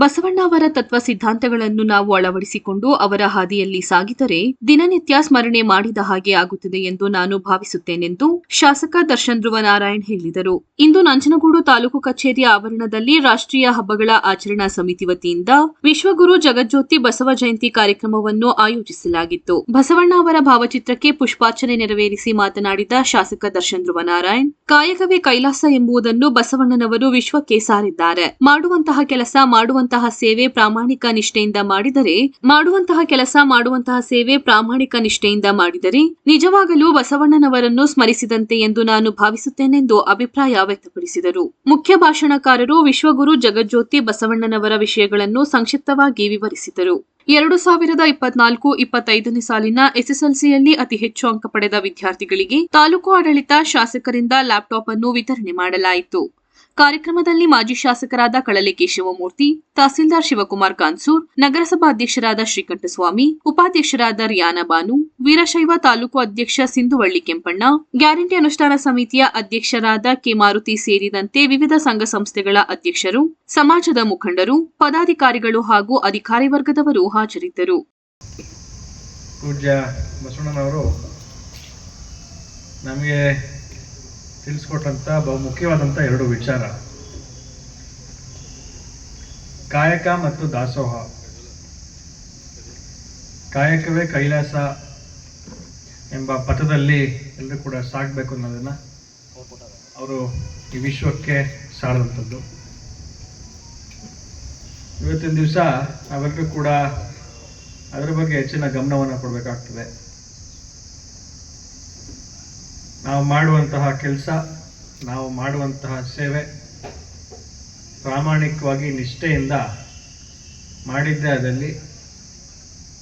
ಬಸವಣ್ಣ ಅವರ ತತ್ವ ಸಿದ್ಧಾಂತಗಳನ್ನು ನಾವು ಅಳವಡಿಸಿಕೊಂಡು ಅವರ ಹಾದಿಯಲ್ಲಿ ಸಾಗಿದರೆ ದಿನನಿತ್ಯ ಸ್ಮರಣೆ ಮಾಡಿದ ಹಾಗೆ ಆಗುತ್ತದೆ ಎಂದು ನಾನು ಭಾವಿಸುತ್ತೇನೆಂದು ಶಾಸಕ ದರ್ಶನ್ ಧ್ರುವ ನಾರಾಯಣ್ ಹೇಳಿದರು. ಇಂದು ನಂಜನಗೂಡು ತಾಲೂಕು ಕಚೇರಿಯ ಆವರಣದಲ್ಲಿ ರಾಷ್ಟ್ರೀಯ ಹಬ್ಬಗಳ ಆಚರಣಾ ಸಮಿತಿ ವತಿಯಿಂದ ವಿಶ್ವಗುರು ಜಗಜ್ಯೋತಿ ಬಸವ ಜಯಂತಿ ಕಾರ್ಯಕ್ರಮವನ್ನು ಆಯೋಜಿಸಲಾಗಿತ್ತು. ಬಸವಣ್ಣ ಅವರ ಭಾವಚಿತ್ರಕ್ಕೆ ಪುಷ್ಪಾರ್ಚನೆ ನೆರವೇರಿಸಿ ಮಾತನಾಡಿದ ಶಾಸಕ ದರ್ಶನ್ ಧ್ರುವ ನಾರಾಯಣ್, ಕಾಯಕವೇ ಕೈಲಾಸ ಎಂಬುದನ್ನು ಬಸವಣ್ಣನವರು ವಿಶ್ವಕ್ಕೆ ಸಾರಿದ್ದಾರೆ. ಮಾಡುವಂತಹ ಕೆಲಸ ಮಾಡುವಂತಹ ಸೇವೆ ಪ್ರಾಮಾಣಿಕ ನಿಷ್ಠೆಯಿಂದ ಮಾಡಿದರೆ, ಮಾಡುವಂತಹ ಕೆಲಸ ಮಾಡುವಂತಹ ಸೇವೆ ಪ್ರಾಮಾಣಿಕ ನಿಷ್ಠೆಯಿಂದ ಮಾಡಿದರೆ, ನಿಜವಾಗಲೂ ಬಸವಣ್ಣನವರನ್ನು ಸ್ಮರಿಸಿದಂತೆ ಎಂದು ನಾನು ಭಾವಿಸುತ್ತೇನೆಂದು ಅಭಿಪ್ರಾಯ ವ್ಯಕ್ತಪಡಿಸಿದರು. ಮುಖ್ಯ ಭಾಷಣಕಾರರು ವಿಶ್ವಗುರು ಜಗಜ್ಯೋತಿ ಬಸವಣ್ಣನವರ ವಿಷಯಗಳನ್ನು ಸಂಕ್ಷಿಪ್ತವಾಗಿ ವಿವರಿಸಿದರು. ಎರಡು ಸಾವಿರದ ಇಪ್ಪತ್ನಾಲ್ಕು ಇಪ್ಪತ್ತೈದನೇ ಸಾಲಿನ ಎಸ್ಎಸ್ಎಲ್ಸಿಯಲ್ಲಿ ಅತಿ ಹೆಚ್ಚು ಅಂಕ ಪಡೆದ ವಿದ್ಯಾರ್ಥಿಗಳಿಗೆ ತಾಲೂಕು ಆಡಳಿತ ಶಾಸಕರಿಂದ ಲ್ಯಾಪ್ಟಾಪ್ ಅನ್ನು ವಿತರಣೆ ಮಾಡಲಾಯಿತು. ಕಾರ್ಯಕ್ರಮದಲ್ಲಿ ಮಾಜಿ ಶಾಸಕರಾದ ಕಳಲೆ ಕೇಶವಮೂರ್ತಿ, ತಹಸೀಲ್ದಾರ್ ಶಿವಕುಮಾರ್ ಕಾನ್ಸೂರ್ ನಗರಸಭಾ ಅಧ್ಯಕ್ಷರಾದ ಶ್ರೀಕಂಠಸ್ವಾಮಿ, ಉಪಾಧ್ಯಕ್ಷರಾದ ರಿಯಾನ ಬಾನು, ವೀರಶೈವ ತಾಲೂಕು ಅಧ್ಯಕ್ಷ ಸಿಂಧುವಳ್ಳಿ ಕೆಂಪಣ್ಣ, ಗ್ಯಾರಂಟಿ ಅನುಷ್ಠಾನ ಸಮಿತಿಯ ಅಧ್ಯಕ್ಷರಾದ ಕೆ ಮಾರುತಿ ಸೇರಿದಂತೆ ವಿವಿಧ ಸಂಘ ಸಂಸ್ಥೆಗಳ ಅಧ್ಯಕ್ಷರು, ಸಮಾಜದ ಮುಖಂಡರು, ಪದಾಧಿಕಾರಿಗಳು ಹಾಗೂ ಅಧಿಕಾರಿ ವರ್ಗದವರು ಹಾಜರಿದ್ದರು. ನಮಗೆ ತಿಳಿಸ್ಕೊಟ್ಟಂಥ ಬಹು ಮುಖ್ಯವಾದಂಥ ಎರಡು ವಿಚಾರ. ಕಾಯಕ ಮತ್ತು ದಾಸೋಹ. ಕಾಯಕವೇ ಕೈಲಾಸ ಎಂಬ ಪಥದಲ್ಲಿ ಎಲ್ಲರೂ ಕೂಡ ಸಾಗಬೇಕು ಅನ್ನೋದನ್ನು ಅವರು ಈ ವಿಶ್ವಕ್ಕೆ ಸಾರದಂಥದ್ದು. ಇವತ್ತಿನ ದಿವಸ ನಾವೆಲ್ಲರೂ ಕೂಡ ಅದರ ಬಗ್ಗೆ ಹೆಚ್ಚಿನ ಗಮನವನ್ನು ಕೊಡಬೇಕಾಗ್ತದೆ. ನಾವು ಮಾಡುವಂತಹ ಕೆಲಸ, ನಾವು ಮಾಡುವಂತಹ ಸೇವೆ ಪ್ರಾಮಾಣಿಕವಾಗಿ ನಿಷ್ಠೆಯಿಂದ ಮಾಡಿದ್ದೇ ಅದಲ್ಲಿ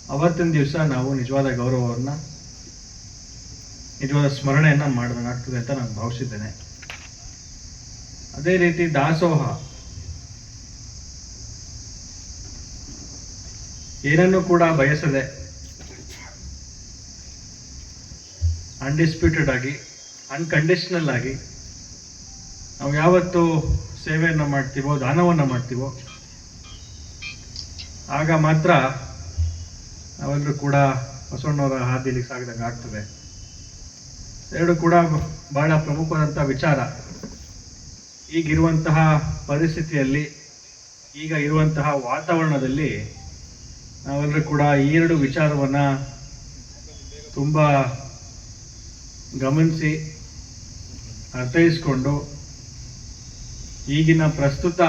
ಅವತ್ತಿನ ದಿವಸ ನಾವು ನಿಜವಾದ ಗೌರವವನ್ನು, ನಿಜವಾದ ಸ್ಮರಣೆಯನ್ನು ಮಾಡಿದಂಗಾಗ್ತದೆ ಅಂತ ನಾನು ಭಾವಿಸಿದ್ದೇನೆ. ಅದೇ ರೀತಿ ದಾಸೋಹ. ಏನನ್ನು ಕೂಡ ಬಯಸದೆ ಅನ್ಡಿಸ್ಪ್ಯೂಟೆಡ್ ಆಗಿ ಅನ್ಕಂಡೀಷನಲ್ ಆಗಿ ನಾವು ಯಾವತ್ತು ಸೇವೆಯನ್ನು ಮಾಡ್ತೀವೋ, ದಾನವನ್ನು ಮಾಡ್ತೀವೋ, ಆಗ ಮಾತ್ರ ನಾವೆಲ್ಲರೂ ಕೂಡ ಬಸವಣ್ಣವರ ಹಾದಿಯಲ್ಲಿ ಸಾಗಿದಂಗೆ ಆಗ್ತದೆ. ಎರಡು ಕೂಡ ಬಹಳ ಪ್ರಮುಖವಾದಂಥ ವಿಚಾರ. ಈಗಿರುವಂತಹ ಪರಿಸ್ಥಿತಿಯಲ್ಲಿ, ಈಗ ಇರುವಂತಹ ವಾತಾವರಣದಲ್ಲಿ ನಾವೆಲ್ಲರೂ ಕೂಡ ಈ ಎರಡು ವಿಚಾರವನ್ನು ತುಂಬ ಗಮನಿಸಿ ಅರ್ಥೈಸ್ಕೊಂಡು ಈಗಿನ ಪ್ರಸ್ತುತ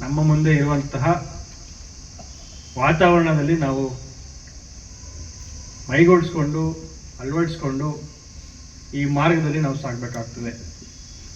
ನಮ್ಮ ಮುಂದೆ ಇರುವಂತಹ ವಾತಾವರಣದಲ್ಲಿ ನಾವು ಮೈಗೂಡಿಸ್ಕೊಂಡು ಅಳವಡಿಸ್ಕೊಂಡು ಈ ಮಾರ್ಗದಲ್ಲಿ ನಾವು ಸಾಗಬೇಕಾಗ್ತದೆ.